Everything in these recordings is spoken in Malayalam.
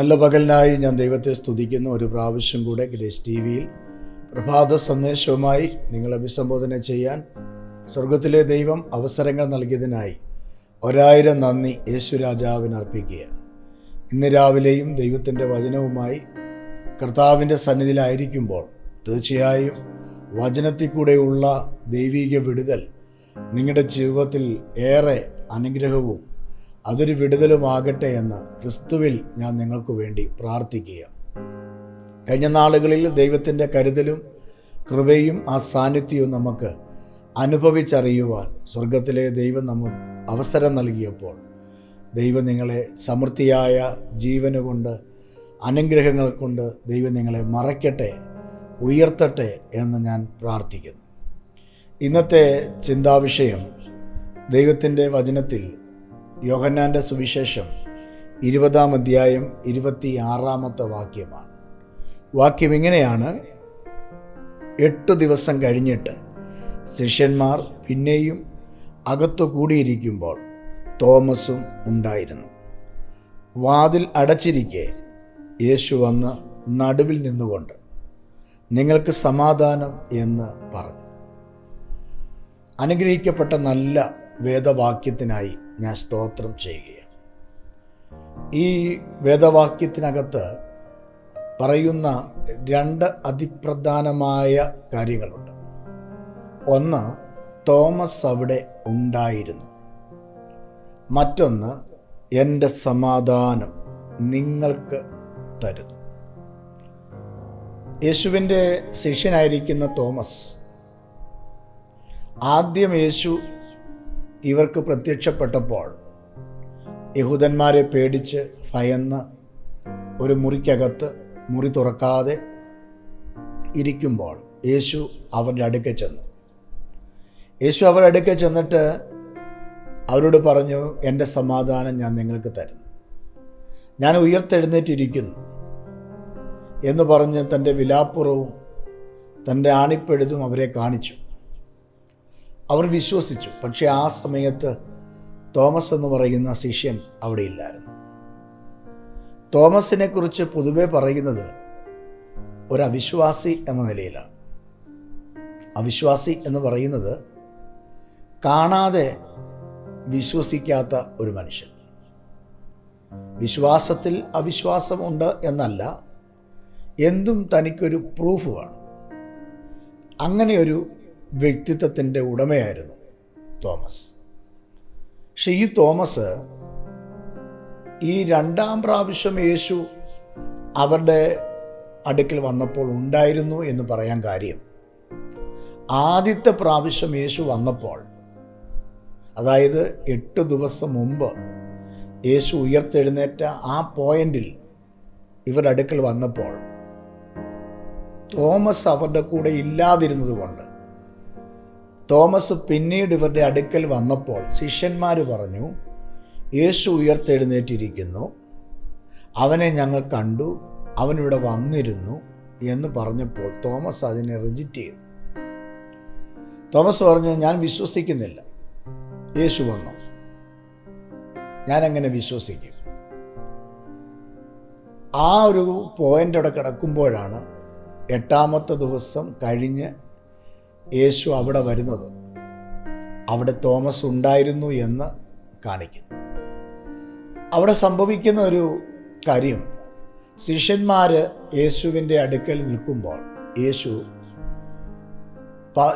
നല്ല പകലിനായി ഞാൻ ദൈവത്തെ സ്തുതിക്കുന്ന. ഒരു പ്രാവശ്യം കൂടെ ഗ്രേസ് ടി വിയിൽ പ്രഭാത സന്ദേശവുമായി നിങ്ങൾ അഭിസംബോധന ചെയ്യാൻ സ്വർഗത്തിലെ ദൈവം അവസരങ്ങൾ നൽകിയതിനായി ഒരായിരം നന്ദി യേശു രാജാവിന് അർപ്പിക്കുക ഇന്ന് രാവിലെയും ദൈവത്തിന്റെ വചനവുമായി കർത്താവിന്റെ സന്നിധിയിലായിരിക്കുമ്പോൾ തീർച്ചയായും വചനത്തിൽ കൂടെയുള്ള ദൈവീക വിടുതൽ നിങ്ങളുടെ ജീവിതത്തിൽ ഏറെ അനുഗ്രഹവും അതൊരു വിടുതലുമാകട്ടെ എന്ന് ക്രിസ്തുവിൽ ഞാൻ നിങ്ങൾക്ക് വേണ്ടി പ്രാർത്ഥിക്കുക കഴിഞ്ഞ നാളുകളിൽ ദൈവത്തിന്റെ കരുതലും കൃപയും ആ സാന്നിധ്യവും നമുക്ക് അനുഭവിച്ചറിയുവാൻ സ്വർഗത്തിലെ ദൈവം നമുക്ക് അവസരം നൽകിയപ്പോൾ ദൈവം നിങ്ങളെ സമൃദ്ധിയായ ജീവന് കൊണ്ട് അനുഗ്രഹങ്ങൾ കൊണ്ട് ദൈവം നിങ്ങളെ മറയ്ക്കട്ടെ ഉയർത്തട്ടെ എന്ന് ഞാൻ പ്രാർത്ഥിക്കുന്നു. ഇന്നത്തെ ചിന്താവിഷയം ദൈവത്തിന്റെ വചനത്തിൽ യോഹന്നാന്റെ സുവിശേഷം ഇരുപതാം അധ്യായം ഇരുപത്തി ആറാമത്തെ വാക്യമാണ്. വാക്യം ഇങ്ങനെയാണ്. എട്ട് ദിവസം കഴിഞ്ഞിട്ട് ശിഷ്യന്മാർ പിന്നെയും അകത്തു കൂടിയിരിക്കുമ്പോൾ തോമസും ഉണ്ടായിരുന്നു. വാതിൽ അടച്ചിരിക്കെ യേശു വന്ന് നടുവിൽ നിന്നുകൊണ്ട് നിങ്ങൾക്ക് സമാധാനം എന്ന് പറഞ്ഞു. അനുഗ്രഹിക്കപ്പെട്ട നല്ല വേദവാക്യത്തിനായി ഞാൻ സ്തോത്രം ചെയ്യുകയാണ്. ഈ വേദവാക്യത്തിനകത്ത് പറയുന്ന രണ്ട് അതിപ്രധാനമായ കാര്യങ്ങളുണ്ട്. ഒന്ന് തോമസ് അവിടെ ഉണ്ടായിരുന്നു. മറ്റൊന്ന് എന്റെ സമാധാനം നിങ്ങൾക്ക് തരുന്നു. യേശുവിന്റെ ശിഷ്യനായിരിക്കുന്ന തോമസ് ആദ്യം യേശു ഇവർക്ക് പ്രത്യക്ഷപ്പെട്ടപ്പോൾ യഹൂദന്മാരെ പേടിച്ച് ഭയന്ന് ഒരു മുറിക്കകത്ത് മുറി തുറക്കാതെ ഇരിക്കുമ്പോൾ യേശു അവരുടെ അടുക്ക ചെന്നു. യേശു അവരുടെ അടുക്ക ചെന്നിട്ട് അവരോട് പറഞ്ഞു എന്റെ സമാധാനം ഞാൻ നിങ്ങൾക്ക് തരുന്നു. ഞാൻ ഉയർത്തെഴുന്നേറ്റിരിക്കുന്നു. എന്ന് പറഞ്ഞ് തന്റെ വിലാപ്പുറവും തന്റെ ആണിപ്പെഴുതും അവരെ കാണിച്ചു. അവർ വിശ്വസിച്ചു. പക്ഷെ ആ സമയത്ത് തോമസ് എന്ന് പറയുന്ന ശിഷ്യൻ അവിടെ ഇല്ലായിരുന്നു തോമസിനെ കുറിച്ച് പൊതുവെ പറയുന്നത് ഒരു അവിശ്വാസി എന്ന നിലയിലാണ്. അവിശ്വാസി എന്ന് പറയുന്നത് കാണാതെ വിശ്വസിക്കാത്ത ഒരു മനുഷ്യൻ. വിശ്വാസത്തിൽ അവിശ്വാസമുണ്ട് എന്നല്ല എന്തും തനിക്കൊരു പ്രൂഫ് വേണം. അങ്ങനെയൊരു വ്യക്തിത്വത്തിന്റെ ഉടമയായിരുന്നു തോമസ്. പക്ഷെ ഈ തോമസ് ഈ രണ്ടാം പ്രാവശ്യം യേശു അവരുടെ അടുക്കൽ വന്നപ്പോൾ ഉണ്ടായിരുന്നു എന്ന് പറയാൻ കാര്യം. ആദ്യത്തെ പ്രാവശ്യം യേശു വന്നപ്പോൾ അതായത് എട്ട് ദിവസം മുമ്പ് യേശു ഉയർത്തെഴുന്നേറ്റ ആ പോയിന്റിൽ ഇവരുടെ അടുക്കൽ വന്നപ്പോൾ തോമസ് അവരുടെ കൂടെ ഇല്ലാതിരുന്നത് കൊണ്ട് തോമസ് പിന്നീട് ഇവരുടെ അടുക്കൽ വന്നപ്പോൾ ശിഷ്യന്മാർ പറഞ്ഞു യേശു ഉയർത്തെഴുന്നേറ്റിരിക്കുന്നു. അവനെ ഞങ്ങൾ കണ്ടു അവനിവിടെ വന്നിരുന്നു എന്ന് പറഞ്ഞപ്പോൾ തോമസ് അതിനെ റിജിറ്റ് ചെയ്തു. തോമസ് പറഞ്ഞു ഞാൻ വിശ്വസിക്കുന്നില്ല. യേശു വന്നു. ഞാൻ എങ്ങനെ വിശ്വസിക്കും? ആ ഒരു പോയിന്റ് അവിടെ കിടക്കുമ്പോഴാണ് എട്ടാമത്തെ ദിവസം കഴിഞ്ഞ് യേശു അവിടെ വരുന്നത്. അവിടെ തോമസ് ഉണ്ടായിരുന്നു എന്ന് കാണിക്കുന്നു. അവിടെ സംഭവിക്കുന്ന ഒരു കാര്യം ശിഷ്യന്മാർ യേശുവിന്റെ അടുക്കൽ നിൽക്കുമ്പോൾ യേശു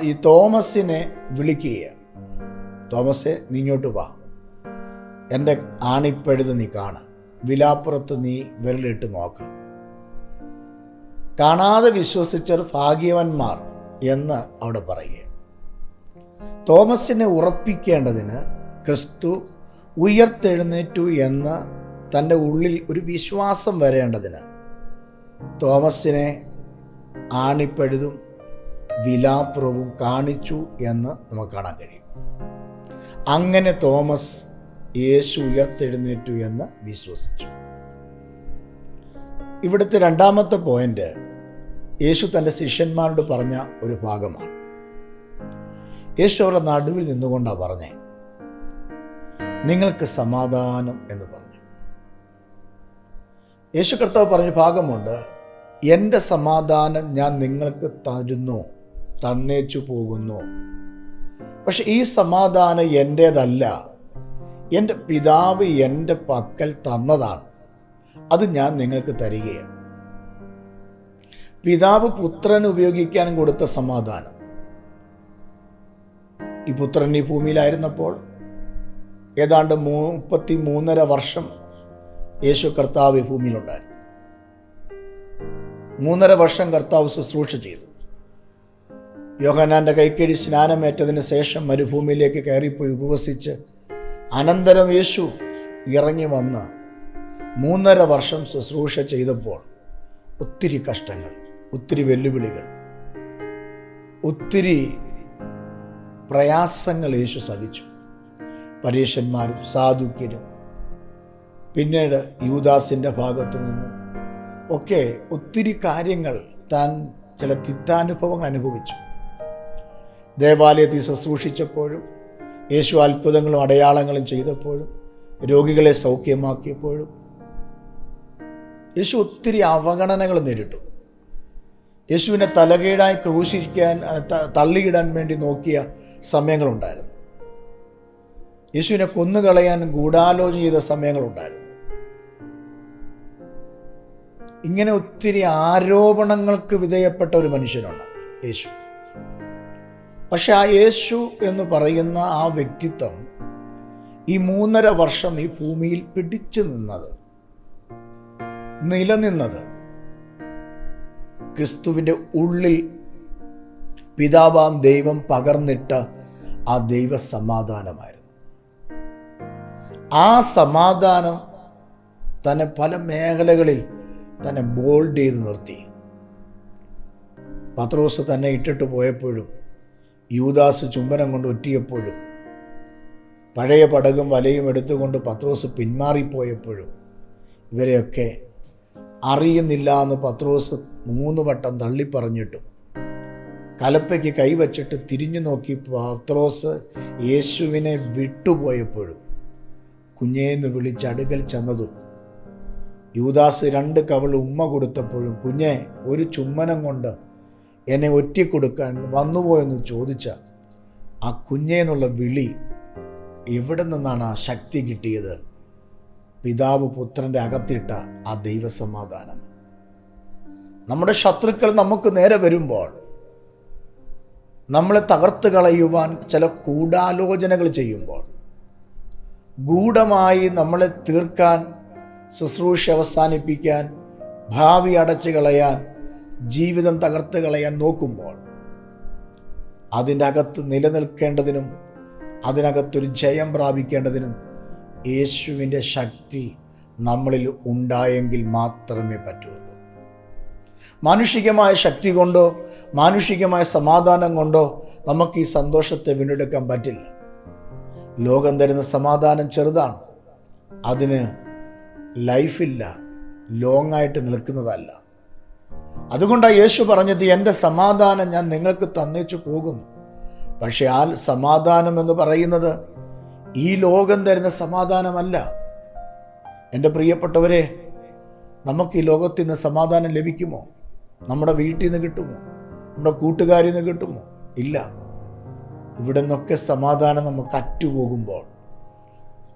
ഈ തോമസിനെ വിളിക്കുക തോമസെ നീ ഇങ്ങോട്ട് വാ. എന്റെ ആണിപ്പഴുത് നീ കാണ. വിലാപ്പുറത്ത് നീ വിരലിട്ട് നോക്കാം. കാണാതെ വിശ്വസിച്ചർ ഭാഗ്യവന്മാർ. എന്ന് അവിടെ പറയുക തോമസിനെ ഉറപ്പിക്കേണ്ടതിന് ക്രിസ്തു ഉയർത്തെഴുന്നേറ്റു എന്ന് തന്റെ ഉള്ളിൽ ഒരു വിശ്വാസം വരേണ്ടതിന് തോമസിനെ ആണിപ്പഴുതും വിലാപ്പുറവും കാണിച്ചു എന്ന് നമുക്ക് കാണാൻ കഴിയും. അങ്ങനെ തോമസ് യേശു ഉയർത്തെഴുന്നേറ്റു എന്ന് വിശ്വസിച്ചു. ഇവിടുത്തെ രണ്ടാമത്തെ പോയിന്റ് യേശു തന്റെ ശിഷ്യന്മാരോട് പറഞ്ഞ ഒരു ഭാഗമാണ്. യേശു അവരുടെ നടുവിൽ നിന്നുകൊണ്ടാണ് പറഞ്ഞേ നിങ്ങൾക്ക് സമാധാനം എന്ന് പറഞ്ഞു. യേശു കർത്താവ് പറഞ്ഞ ഭാഗമുണ്ട് എന്റെ സമാധാനം ഞാൻ നിങ്ങൾക്ക് തരുന്നു തന്നേച്ചു പോകുന്നു. പക്ഷെ ഈ സമാധാനം എന്റേതല്ല എന്റെ പിതാവ് എന്റെ പക്കൽ തന്നതാണ്. അത് ഞാൻ നിങ്ങൾക്ക് തരികയാണ്. പിതാവ് പുത്രൻ ഉപയോഗിക്കാൻ കൊടുത്ത സമാധാനം. ഈ പുത്രൻ ഈ ഭൂമിയിലായിരുന്നപ്പോൾ ഏതാണ്ട് മുപ്പത്തി മൂന്നര വർഷം യേശു കർത്താവ് ഈ ഭൂമിയിലുണ്ടായിരുന്നു. മൂന്നര വർഷം കർത്താവ് ശുശ്രൂഷ ചെയ്തു. യോഹനാന്റെ കൈക്കഴി സ്നാനമേറ്റതിന് ശേഷം മരുഭൂമിയിലേക്ക് കയറിപ്പോയി ഉപവസിച്ച് അനന്തരം യേശു ഇറങ്ങി വന്ന് മൂന്നര വർഷം ശുശ്രൂഷ ചെയ്തപ്പോൾ ഒത്തിരി കഷ്ടങ്ങൾ. ഒത്തിരി വെല്ലുവിളികൾ ഒത്തിരി പ്രയാസങ്ങൾ യേശു സഹിച്ചു. പരീക്ഷന്മാരും സാധുക്യരും പിന്നീട് യൂദാസിന്റെ ഭാഗത്തു നിന്നും ഒക്കെ ഒത്തിരി കാര്യങ്ങൾ താൻ ചില തിത്താനുഭവങ്ങൾ അനുഭവിച്ചു. ദേവാലയത്തിൽ ശുശ്രൂഷിച്ചപ്പോഴും യേശു അത്ഭുതങ്ങളും അടയാളങ്ങളും ചെയ്തപ്പോഴും രോഗികളെ സൗഖ്യമാക്കിയപ്പോഴും യേശു ഒത്തിരി അവഗണനകൾ നേരിട്ടു. യേശുവിനെ തലകീഴായി ക്രൂശിക്കാൻ തള്ളിയിടാൻ വേണ്ടി നോക്കിയ സമയങ്ങളുണ്ടായിരുന്നു. യേശുവിനെ കൊന്നുകളയാൻ ഗൂഢാലോചന ചെയ്ത സമയങ്ങളുണ്ടായിരുന്നു. ഇങ്ങനെ ഒത്തിരി ആരോപണങ്ങൾക്ക് വിധേയപ്പെട്ട ഒരു മനുഷ്യനാണ് യേശു. പക്ഷെ ആ യേശു എന്ന് പറയുന്ന ആ വ്യക്തിത്വം ഈ മൂന്നര വർഷം ഈ ഭൂമിയിൽ പിടിച്ചു നിന്നത് നിലനിന്നത് ക്രിസ്തുവിന്റെ ഉള്ളിൽ പിതാവാം ദൈവം പകർന്നിട്ട ആ ദൈവ സമാധാനമായിരുന്നു ആ സമാധാനം തന്നെ പല മേഖലകളിൽ തന്നെ ബോൾഡ് ചെയ്ത് നിർത്തി. പത്രോസ് തന്നെ ഇട്ടിട്ട് പോയപ്പോഴും യൂദാസ് ചുംബനം കൊണ്ട് ഒറ്റിയപ്പോഴും പഴയ പടകും വലയും എടുത്തുകൊണ്ട് പത്രോസ് പിന്മാറിപ്പോയപ്പോഴും ഇവരെയൊക്കെ അറിയുന്നില്ല എന്ന് പത്രോസ് മൂന്ന് വട്ടം തള്ളിപ്പറഞ്ഞിട്ടും. കലപ്പയ്ക്ക് കൈവച്ചിട്ട് തിരിഞ്ഞു നോക്കി പത്രോസ് യേശുവിനെ വിട്ടുപോയപ്പോഴും കുഞ്ഞേന്ന് വിളിച്ച് അടുക്കൽ ചെന്നതും യൂദാസ് രണ്ട് കവൾ ഉമ്മ കൊടുത്തപ്പോഴും കുഞ്ഞെ ഒരു ചുമ്മനം കൊണ്ട് എന്നെ ഒറ്റിക്കൊടുക്കാൻ വന്നുപോയെന്ന് ചോദിച്ച ആ കുഞ്ഞേന്നുള്ള വിളി എവിടെ നിന്നാണ് ആ ശക്തി കിട്ടിയത്? പിതാവ് പുത്രന്റെ അകത്തിട്ട ആ ദൈവസമാധാനം. നമ്മുടെ ശത്രുക്കൾ നമുക്ക് നേരെ വരുമ്പോൾ നമ്മളെ തകർത്ത് കളയുവാൻ ചില കൂടാലോചനകൾ ചെയ്യുമ്പോൾ ഗൂഢമായി നമ്മളെ തീർക്കാൻ ശുശ്രൂഷ അവസാനിപ്പിക്കാൻ ഭാവി അടച്ചു കളയാൻ ജീവിതം തകർത്ത് കളയാൻ നോക്കുമ്പോൾ അതിന്റെ അകത്ത് നിലനിൽക്കേണ്ടതിനും അതിനകത്തൊരു ജയം പ്രാപിക്കേണ്ടതിനും യേശുവിന്റെ ശക്തി നമ്മളിൽ ഉണ്ടായെങ്കിൽ മാത്രമേ പറ്റുള്ളൂ. മാനുഷികമായ ശക്തി കൊണ്ടോ മാനുഷികമായ സമാധാനം കൊണ്ടോ നമുക്ക് ഈ സന്തോഷത്തെ വീണ്ടെടുക്കാൻ പറ്റില്ല. ലോകം തരുന്ന സമാധാനം ചെറുതാണ്. അതിന് ലൈഫില്ല ലോങ് ആയിട്ട് നിൽക്കുന്നതല്ല. അതുകൊണ്ടാണ് യേശു പറഞ്ഞത് എന്റെ സമാധാനം ഞാൻ നിങ്ങൾക്ക് തന്നിച്ചു പോകുന്നു. പക്ഷേ ആ സമാധാനം എന്ന് പറയുന്നത് ഈ ലോകം തരുന്ന സമാധാനമല്ല. എന്റെ പ്രിയപ്പെട്ടവരെ നമുക്ക് ഈ ലോകത്തിൽ നിന്ന് സമാധാനം ലഭിക്കുമോ? നമ്മുടെ വീട്ടിൽ നിന്ന് കിട്ടുമോ? നമ്മുടെ കൂട്ടുകാരിൽ നിന്ന് കിട്ടുമോ? ഇല്ല. ഇവിടെ നിന്നൊക്കെ സമാധാനം നമുക്ക് അറ്റുപോകുമ്പോൾ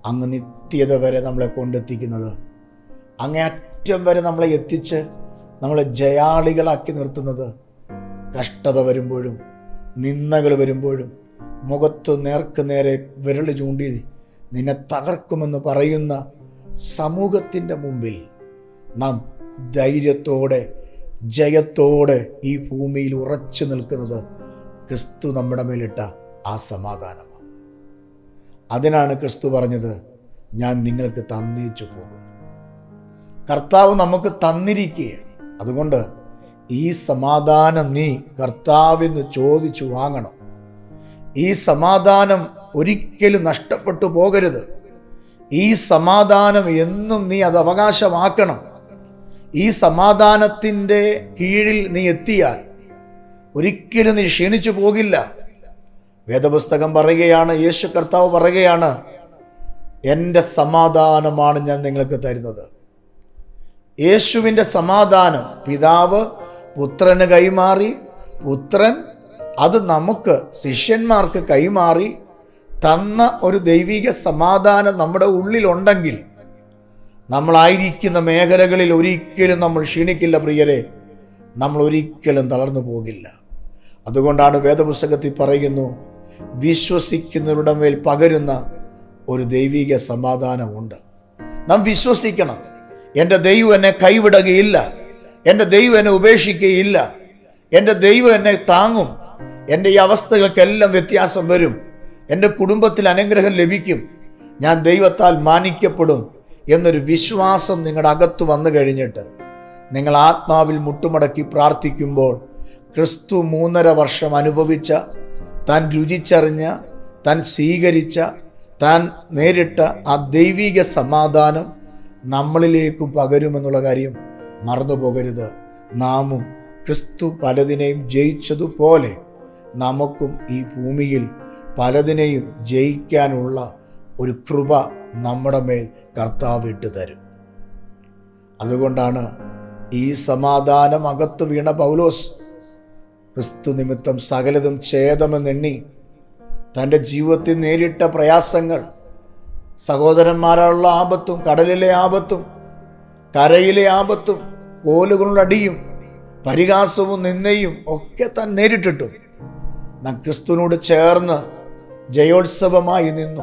അങ്ങ് നിത്യത വരെ നമ്മളെ കൊണ്ടെത്തിക്കുന്നത് അങ്ങേ അറ്റം വരെ നമ്മളെ എത്തിച്ച് നമ്മളെ ജയാളികളാക്കി നിർത്തുന്നത് കഷ്ടത വരുമ്പോഴും നിന്ദകൾ വരുമ്പോഴും മുഖത്ത് നേർക്ക് നേരെ വിരൽ ചൂണ്ടി നിന്നെ തകർക്കുമെന്ന് പറയുന്ന സമൂഹത്തിന്റെ മുമ്പിൽ നാം ധൈര്യത്തോടെ ജയത്തോടെ ഈ ഭൂമിയിൽ ഉറച്ചു നിൽക്കുന്നത് ക്രിസ്തു നമ്മുടെ മേലിട്ട ആ സമാധാനമാണ്. അതിനാണ് ക്രിസ്തു പറഞ്ഞത് ഞാൻ നിങ്ങൾക്ക് തന്നേച്ചു പോകുന്നു. കർത്താവ് നമുക്ക് തന്നിരിക്കുകയാണ്. അതുകൊണ്ട് ഈ സമാധാനം നീ കർത്താവിന്ന് ചോദിച്ചു വാങ്ങണം. ഈ സമാധാനം ഒരിക്കലും നഷ്ടപ്പെട്ടു പോകരുത്. ഈ സമാധാനം എന്നും നീ അത് അവകാശമാക്കണം. ഈ സമാധാനത്തിന്റെ കീഴിൽ നീ എത്തിയാൽ ഒരിക്കലും നീ ക്ഷീണിച്ചു പോകില്ല. വേദപുസ്തകം പറയുകയാണ് യേശു കർത്താവ് പറയുകയാണ് എന്റെ സമാധാനമാണ് ഞാൻ നിങ്ങൾക്ക് തരുന്നത്. യേശുവിന്റെ സമാധാനം പിതാവ് പുത്രന് കൈമാറി പുത്രൻ അത് നമുക്ക് ശിഷ്യന്മാർക്ക് കൈമാറി തന്ന ഒരു ദൈവിക സമാധാനം നമ്മുടെ ഉള്ളിലുണ്ടെങ്കിൽ നമ്മളായിരിക്കുന്ന മേഖലകളിൽ ഒരിക്കലും നമ്മൾ ക്ഷീണിക്കില്ല പ്രിയരെ. നമ്മൾ ഒരിക്കലും തളർന്നു പോകില്ല. അതുകൊണ്ടാണ് വേദപുസ്തകത്തിൽ പറയുന്നു വിശ്വസിക്കുന്നവരുടെ മേൽ പകരുന്ന ഒരു ദൈവിക സമാധാനമുണ്ട്. നാം വിശ്വസിക്കണം. എന്റെ ദൈവം എന്നെ കൈവിടുകയില്ല. എന്റെ ദൈവം എന്നെ ഉപേക്ഷിക്കുകയില്ല. എന്റെ ദൈവം എന്നെ താങ്ങും. എന്റെ ഈ അവസ്ഥകൾക്കെല്ലാം വ്യത്യാസം വരും. എന്റെ കുടുംബത്തിൽ അനുഗ്രഹം ലഭിക്കും. ഞാൻ ദൈവത്താൽ മാനിക്കപ്പെടും എന്നൊരു വിശ്വാസം നിങ്ങളുടെ അകത്ത് വന്നു കഴിഞ്ഞിട്ട് നിങ്ങൾ ആത്മാവിൽ മുട്ടുമടക്കി പ്രാർത്ഥിക്കുമ്പോൾ ക്രിസ്തു മൂന്നര വർഷം അനുഭവിച്ച താൻ രുചിച്ചറിഞ്ഞ താൻ സ്വീകരിച്ച താൻ നേരിട്ട ആ ദൈവിക സമാധാനം നമ്മളിലേക്കും പകരുമെന്നുള്ള കാര്യം മറന്നു പോകരുത് നാമും ക്രിസ്തു പലതിനെയും ജയിച്ചതുപോലെ നമുക്കും ഈ ഭൂമിയിൽ പലതിനെയും ജയിക്കാനുള്ള ഒരു കൃപ നമ്മുടെ മേൽ കർത്താവ് ഇട്ട് തരും. അതുകൊണ്ടാണ് ഈ സമാധാനം അകത്ത് വീണ പൗലോസ് ക്രിസ്തു നിമിത്തം സകലതും ഛേദമെന്നെണ്ണി തന്റെ ജീവിതത്തിൽ നേരിട്ട പ്രയാസങ്ങൾ സഹോദരന്മാരുള്ള ആപത്തും കടലിലെ ആപത്തും കരയിലെ ആപത്തും കോലുകളുടെ അടിയും പരിഹാസവും നിന്നയും ഒക്കെ താൻ നേരിട്ടിട്ടും. നാം ക്രിസ്തുവിനോട് ചേർന്ന് ജയോത്സവമായി നിന്നു.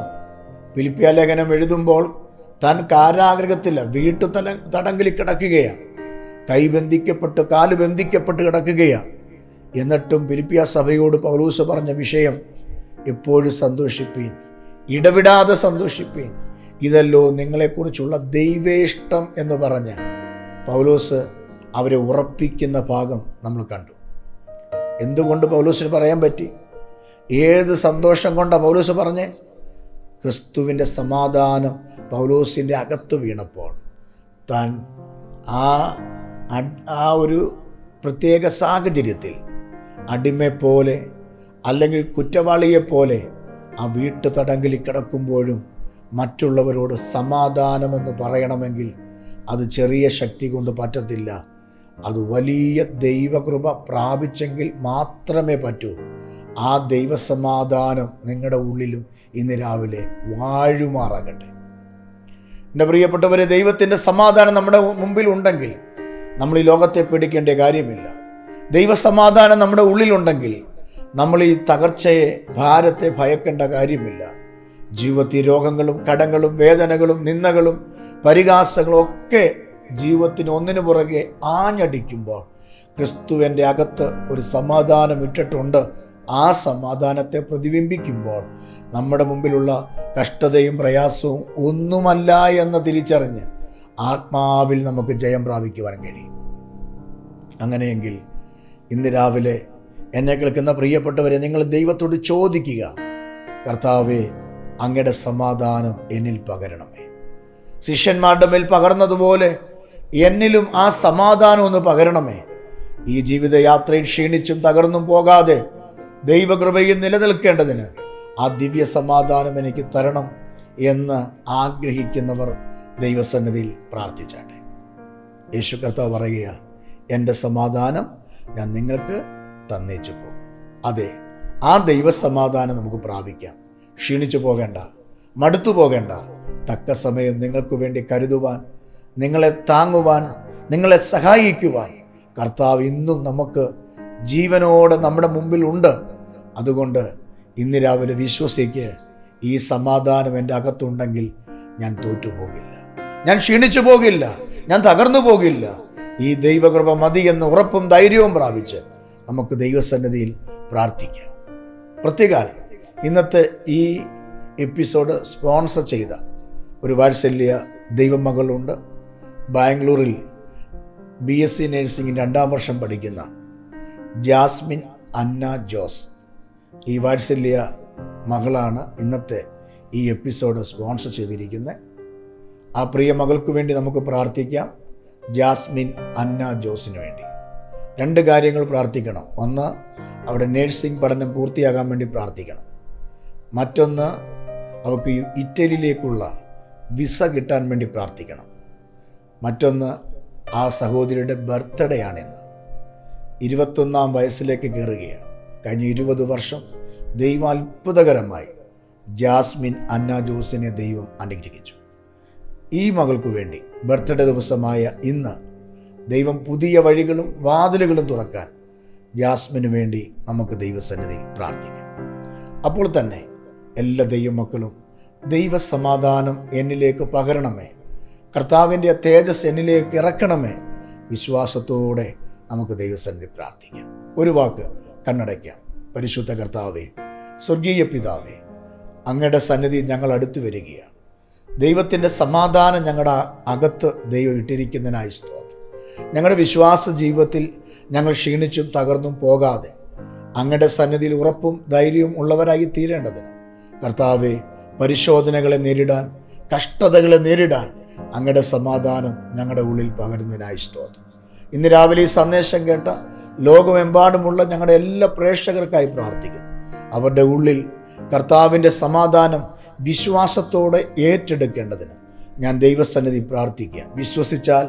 പിലിപ്പിയ ലേഖനം എഴുതുമ്പോൾ താൻ കാരാഗ്രഹത്തില്ല വീട്ടു തല തടങ്കലിൽ കിടക്കുകയാണ് കൈ ബന്ധിക്കപ്പെട്ട് കാൽ ബന്ധിക്കപ്പെട്ട് കിടക്കുകയാണ് എന്നിട്ടും പിലിപ്പിയ സഭയോട് പൗലൂസ് പറഞ്ഞ വിഷയം എപ്പോഴും സന്തോഷിപ്പീൻ ഇടവിടാതെ സന്തോഷിപ്പീൻ. ഇതല്ലോ നിങ്ങളെക്കുറിച്ചുള്ള ദൈവേഷ്ടം എന്ന് പറഞ്ഞ് പൗലോസ് അവരെ ഉറപ്പിക്കുന്ന ഭാഗം നമ്മൾ കണ്ടു. എന്തുകൊണ്ട് പൗലൂസിന് പറയാൻ പറ്റി? ഏത് സന്തോഷം കൊണ്ടാണ് പൗലൂസ് പറഞ്ഞേ? ക്രിസ്തുവിന്റെ സമാധാനം പൗലൂസിന്റെ അകത്ത് വീണപ്പോൾ താൻ ആ ആ ഒരു പ്രത്യേക സാഹചര്യത്തിൽ അടിമയെപ്പോലെ അല്ലെങ്കിൽ കുറ്റവാളിയെപ്പോലെ ആ വീട്ടു തടങ്കലിൽ കിടക്കുമ്പോഴും മറ്റുള്ളവരോട് സമാധാനമെന്ന് പറയണമെങ്കിൽ അത് ചെറിയ ശക്തി കൊണ്ട് പറ്റത്തില്ല. അത് വലിയ ദൈവകൃപ പ്രാപിച്ചെങ്കിൽ മാത്രമേ പറ്റൂ. ആ ദൈവസമാധാനം നിങ്ങളുടെ ഉള്ളിലും ഇന്ന് രാവിലെ വാഴുമാറാകട്ടെ. എന്റെ പ്രിയപ്പെട്ടവരെ ദൈവത്തിന്റെ സമാധാനം നമ്മുടെ മുമ്പിൽ ഉണ്ടെങ്കിൽ നമ്മൾ ഈ ലോകത്തെ പേടിക്കേണ്ട കാര്യമില്ല. ദൈവസമാധാനം നമ്മുടെ ഉള്ളിലുണ്ടെങ്കിൽ നമ്മൾ ഈ തകർച്ചയെ ഭാരത്തെ ഭയക്കേണ്ട കാര്യമില്ല. ജീവിതത്തിൽ രോഗങ്ങളും കടങ്ങളും വേദനകളും നിന്ദകളും പരിഹാസങ്ങളും ഒക്കെ ജീവിതത്തിന് ഒന്നിനു പുറകെ ആഞ്ഞടിക്കുമ്പോൾ ക്രിസ്തുവിന്റെ അകത്ത് ഒരു സമാധാനം ഇട്ടിട്ടുണ്ട്. ആ സമാധാനത്തെ പ്രതിബിംബിക്കുമ്പോൾ നമ്മുടെ മുമ്പിലുള്ള കഷ്ടതയും പ്രയാസവും ഒന്നുമല്ല എന്ന് തിരിച്ചറിഞ്ഞ് ആത്മാവിൽ നമുക്ക് ജയം പ്രാപിക്കുവാൻ കഴിയും. അങ്ങനെയെങ്കിൽ ഇന്ന് രാവിലെ എന്നെ കേൾക്കുന്ന പ്രിയപ്പെട്ടവരെ നിങ്ങൾ ദൈവത്തോട് ചോദിക്കുക കർത്താവെ അങ്ങയുടെ സമാധാനം എന്നിൽ പകരണമേ. ശിഷ്യന്മാരുടെ മേൽ പകർന്നതുപോലെ എന്നിലും ആ സമാധാനം ഒന്ന് പകരണമേ. ഈ ജീവിതയാത്രയിൽ ക്ഷീണിച്ചും തകർന്നും പോകാതെ ദൈവകൃപയിൽ നിലനിൽക്കേണ്ടതിന് ആ ദിവ്യ സമാധാനം എനിക്ക് തരണം എന്ന് ആഗ്രഹിക്കുന്നവർ ദൈവസന്നിധിയിൽ പ്രാർത്ഥിച്ചാട്ടെ. യേശു കർത്താവ് പറയുക എന്റെ സമാധാനം ഞാൻ നിങ്ങൾക്ക് തന്നേച്ചു പോകും. അതെ ആ ദൈവസമാധാനം നമുക്ക് പ്രാപിക്കാം. ക്ഷീണിച്ചു പോകേണ്ട മടുത്തു പോകേണ്ട തക്ക സമയം നിങ്ങൾക്ക് വേണ്ടി കരുതുവാൻ നിങ്ങളെ താങ്ങുവാൻ നിങ്ങളെ സഹായിക്കുവാൻ കർത്താവ് ഇന്നും നമുക്ക് ജീവനോടെ നമ്മുടെ മുമ്പിൽ ഉണ്ട്. അതുകൊണ്ട് ഇന്ന് രാവിലെ വിശ്വസിക്ക് ഈ സമാധാനം എന്റെ അകത്തുണ്ടെങ്കിൽ ഞാൻ തോറ്റുപോകില്ല. ഞാൻ ക്ഷീണിച്ചു പോകില്ല. ഞാൻ തകർന്നു പോകില്ല. ഈ ദൈവകൃപ മതി എന്ന ഉറപ്പും ധൈര്യവും പ്രാപിച്ച് നമുക്ക് ദൈവസന്നിധിയിൽ പ്രാർത്ഥിക്കാം. പ്രത്യേകാൽ ഇന്നത്തെ ഈ എപ്പിസോഡ് സ്പോൺസർ ചെയ്ത ഒരു വാത്സല്യ ദൈവമകളുണ്ട്. ബാംഗ്ലൂരിൽ ബി എസ് സി നഴ്സിംഗ് രണ്ടാം വർഷം പഠിക്കുന്ന ജാസ്മിൻ അന്ന ജോസ്. ഈ വാത്സല്യ മകളാണ് ഇന്നത്തെ ഈ എപ്പിസോഡ് സ്പോൺസർ ചെയ്തിരിക്കുന്നത് ആ പ്രിയ മകൾക്ക് വേണ്ടി നമുക്ക് പ്രാർത്ഥിക്കാം. ജാസ്മിൻ അന്ന ജോസിന് വേണ്ടി. രണ്ട് കാര്യങ്ങൾ പ്രാർത്ഥിക്കണം. ഒന്ന് അവിടെ നേഴ്സിംഗ് പഠനം പൂർത്തിയാകാൻ വേണ്ടി പ്രാർത്ഥിക്കണം. മറ്റൊന്ന് അവൾക്ക് ഇറ്റലിയിലേക്കുള്ള വിസ കിട്ടാൻ വേണ്ടി പ്രാർത്ഥിക്കണം. മറ്റൊന്ന് ആ സഹോദരിയുടെ ബർത്ത്ഡേ ആണിന്ന്. ഇരുപത്തൊന്നാം വയസ്സിലേക്ക് കയറുകയാണ്. കഴിഞ്ഞ ഇരുപത് വർഷം ദൈവം അത്ഭുതകരമായി ജാസ്മിൻ അന്ന ജോസിനെ ദൈവം അനുഗ്രഹിച്ചു. ഈ മകൾക്കു വേണ്ടി ബർത്ത്ഡേ ദിവസമായ ഇന്ന് ദൈവം പുതിയ വഴികളും വാതിലുകളും തുറക്കാൻ ജാസ്മിന് വേണ്ടി നമുക്ക് ദൈവസന്നിധി പ്രാർത്ഥിക്കാം. അപ്പോൾ തന്നെ എല്ലാ ദൈവമക്കളും ദൈവസമാധാനം എന്നിലേക്ക് പകരണമേ കർത്താവിന്റെ തേജസ് എന്നിലേക്ക് ഇറക്കണമേ. വിശ്വാസത്തോടെ നമുക്ക് ദൈവസന്നിധി പ്രാർത്ഥിക്കാം. ഒരു വാക്ക് കണ്ണടയ്ക്കാം. പരിശുദ്ധ കർത്താവേ സ്വർഗീയ പിതാവേ അങ്ങയുടെ സന്നിധി ഞങ്ങൾ അടുത്തു വരികയാണ്. ദൈവത്തിന്റെ സമാധാനം ഞങ്ങളുടെ അകത്ത് ദൈവം ഇട്ടിരിക്കുന്നതിനായി സ്തോത്രം. ഞങ്ങളുടെ വിശ്വാസ ജീവിതത്തിൽ ഞങ്ങൾ ക്ഷീണിച്ചും തകർന്നും പോകാതെ അങ്ങയുടെ സന്നിധിയിൽ ഉറപ്പും ധൈര്യവും ഉള്ളവരായി തീരേണ്ടതിന് കർത്താവെ പരിശോധനകളെ നേരിടാൻ കഷ്ടതകളെ നേരിടാൻ അങ്ങയുടെ സമാധാനം ഞങ്ങളുടെ ഉള്ളിൽ പകരുന്നതിനായി സ്തോത്രം. ഇന്ന് രാവിലെ ഈ സന്ദേശം കേട്ട ലോകമെമ്പാടുമുള്ള ഞങ്ങളുടെ എല്ലാ പ്രേക്ഷകർക്കായി പ്രാർത്ഥിക്കുന്നു. അവരുടെ ഉള്ളിൽ കർത്താവിന്റെ സമാധാനം വിശ്വാസത്തോടെ ഏറ്റെടുക്കേണ്ടതിന് ഞാൻ ദൈവസന്നിധി പ്രാർത്ഥിക്കുക വിശ്വസിച്ചാൽ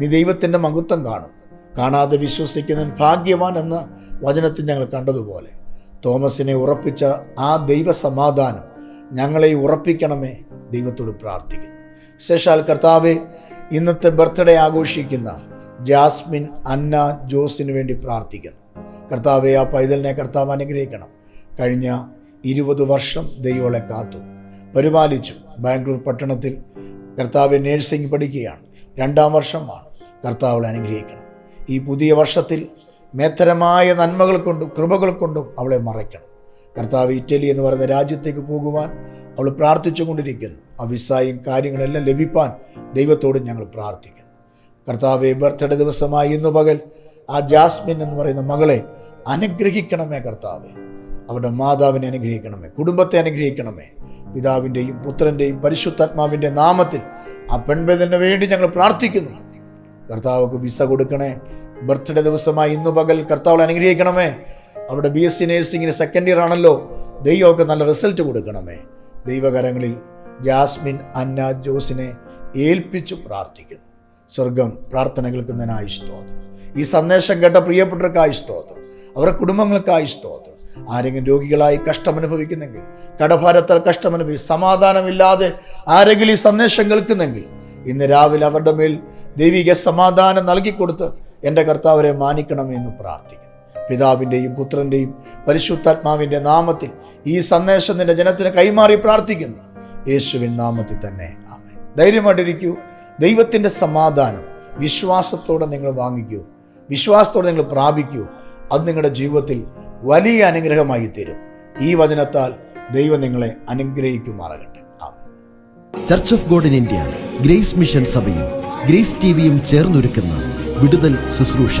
നീ ദൈവത്തിന്റെ മഹത്വം കാണും. കാണാതെ വിശ്വസിക്കുന്നവൻ ഭാഗ്യവാൻ എന്ന വചനത്തിൽ ഞങ്ങൾ കണ്ടതുപോലെ തോമസിനെ ഉറപ്പിച്ച ആ ദൈവസമാധാനം ഞങ്ങളെ ഉറപ്പിക്കണമേ ദൈവത്തോട് പ്രാർത്ഥിക്കുന്നു. വിശേഷാൽ കർത്താവ് ഇന്നത്തെ ബർത്ത്ഡേ ആഘോഷിക്കുന്ന ജാസ്മിൻ അന്ന ജോസിന് വേണ്ടി പ്രാർത്ഥിക്കുന്നു. കർത്താവെ ആ പൈതലിനെ കർത്താവ് അനുഗ്രഹിക്കണം. കഴിഞ്ഞ ഇരുപത് വർഷം ദൈവളെ കാത്തു. പരിപാലിച്ചു. ബാംഗ്ലൂർ പട്ടണത്തിൽ കർത്താവ് നേഴ്സിംഗ് പഠിക്കുകയാണ്. രണ്ടാം വർഷമാണ് കർത്താവളെ അനുഗ്രഹിക്കണം. ഈ പുതിയ വർഷത്തിൽ മേത്തരമായ നന്മകൾ കൊണ്ടും കൃപകൾ കൊണ്ടും അവളെ മറയ്ക്കണം. കർത്താവ് ഇറ്റലി എന്ന് പറയുന്ന രാജ്യത്തേക്ക് പോകുവാൻ അവൾ പ്രാർത്ഥിച്ചുകൊണ്ടിരിക്കുന്നു. ആ വിസായും കാര്യങ്ങളെല്ലാം ലഭിപ്പാൻ ദൈവത്തോട് ഞങ്ങൾ പ്രാർത്ഥിക്കുന്നു. കർത്താവ് ബർത്ത്ഡേ ദിവസമായി ഇന്ന് പകൽ ആ ജാസ്മിൻ എന്ന് പറയുന്ന മകളെ അനുഗ്രഹിക്കണമേ കർത്താവെ. അവരുടെ മാതാവിനെ അനുഗ്രഹിക്കണമേ കുടുംബത്തെ അനുഗ്രഹിക്കണമേ. പിതാവിന്റെയും പുത്രന്റെയും പരിശുദ്ധാത്മാവിന്റെ നാമത്തിൽ ആ പെൺപേതന് വേണ്ടി ഞങ്ങൾ പ്രാർത്ഥിക്കുന്നു. കർത്താവ്ക്ക് വിസ കൊടുക്കണേ. ബർത്ത്ഡേ ദിവസമായി ഇന്ന് പകൽ കർത്താവ് അനുഗ്രഹിക്കണമേ. അവിടെ ബി എസ് സി നേഴ്സിങ്ങിന് സെക്കൻഡ് ഇയർ ആണല്ലോ. ദൈവമൊക്കെ നല്ല റിസൾട്ട് കൊടുക്കണമേ. ദൈവകരങ്ങളിൽ ജാസ്മിൻ അന്ന ജോസിനെ ഏൽപ്പിച്ചു പ്രാർത്ഥിക്കുന്നു. സ്വർഗം പ്രാർത്ഥന കേൾക്കുന്നതിനായി സ്തോത്രം. ഈ സന്ദേശം കേട്ട പ്രിയപ്പെട്ടവർക്കായി സ്തോത്രം. അവരുടെ കുടുംബങ്ങൾക്കായി സ്തോത്രം. ആരെങ്കിലും രോഗികളായി കഷ്ടമനുഭവിക്കുന്നെങ്കിൽ കടഭാരത്താൽ കഷ്ടമനുഭവി സമാധാനമില്ലാതെ ആരെങ്കിലും ഈ സന്ദേശം കേൾക്കുന്നെങ്കിൽ ഇന്ന് രാവിലെ അവരുടെ മേൽ ദൈവിക സമാധാനം നൽകിക്കൊടുത്ത് എന്റെ കർത്താവരെ മാനിക്കണമെന്ന് പ്രാർത്ഥിക്കുന്നു. പിതാവിന്റെയും പുത്രന്റെയും പരിശുദ്ധാത്മാവിന്റെ നാമത്തിൽ ഈ സന്ദേശം നിന്റെ ജനത്തിന് കൈമാറി പ്രാർത്ഥിക്കുന്നു. യേശുവിൻ നാമത്തിൽ തന്നെ. ധൈര്യമായിട്ടിരിക്കൂ. ദൈവത്തിന്റെ സമാധാനം വിശ്വാസത്തോടെ നിങ്ങൾ വാങ്ങിക്കൂ. വിശ്വാസത്തോടെ നിങ്ങൾ പ്രാപിക്കൂ. അത് നിങ്ങളുടെ ജീവിതത്തിൽ വലിയ അനുഗ്രഹമായി തരും. ഈ വചനത്താൽ ദൈവം നിങ്ങളെ അനുഗ്രഹിക്കുമാറകട്ടെ. Church of God in India grace mission സഭയും ഗ്രേസ് ടിവിയും ചേർന്നൊരുക്കുന്ന വിടുതൽ ശുശ്രൂഷ.